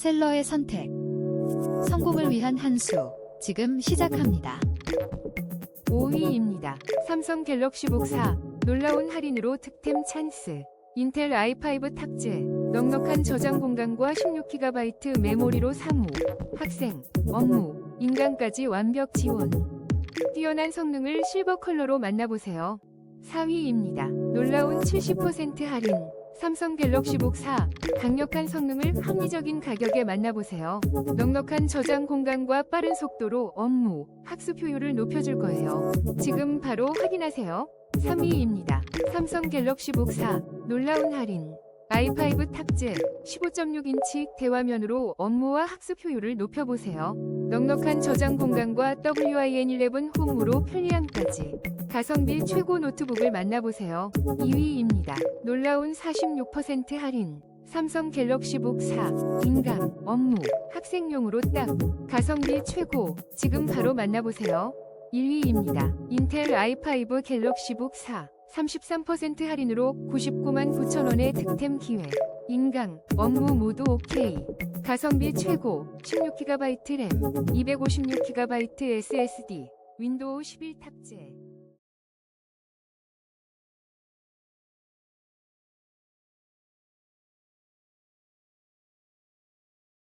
셀러의 선택. 성공을 위한 한 수. 지금 시작합니다. 5위입니다. 삼성 갤럭시북 4 놀라운 할인으로 득템 찬스. 인텔 i5 탑재. 넉넉한 저장 공간과 16GB 메모리로 사무, 학생, 업무, 인강까지 완벽 지원. 뛰어난 성능을 실버 컬러로 만나보세요. 4위입니다. 놀라운 70% 할인. 삼성 갤럭시 북 4 강력한 성능을 합리적인 가격에 만나보세요. 넉넉한 저장 공간과 빠른 속도로 업무, 학습 효율을 높여줄 거예요. 지금 바로 확인하세요. 3위입니다. 삼성 갤럭시 북 4 놀라운 할인. I5 탑재 15.6인치 대화면으로 업무와 학습 효율을 높여보세요. 넉넉한 저장 공간과 WIN11 홈으로 편리함까지 가성비 최고 노트북을 만나보세요. 2위입니다. 놀라운 46% 할인. 삼성 갤럭시 북 4 인강, 업무, 학생용으로 딱 가성비 최고 지금 바로 만나보세요. 1위입니다. 인텔 i5 갤럭시 북 4 33% 할인으로 99만 9천원의 득템 기회. 인강, 업무 모두 OK. 가성비 최고 16GB 램, 256GB SSD, 윈도우 11 탑재.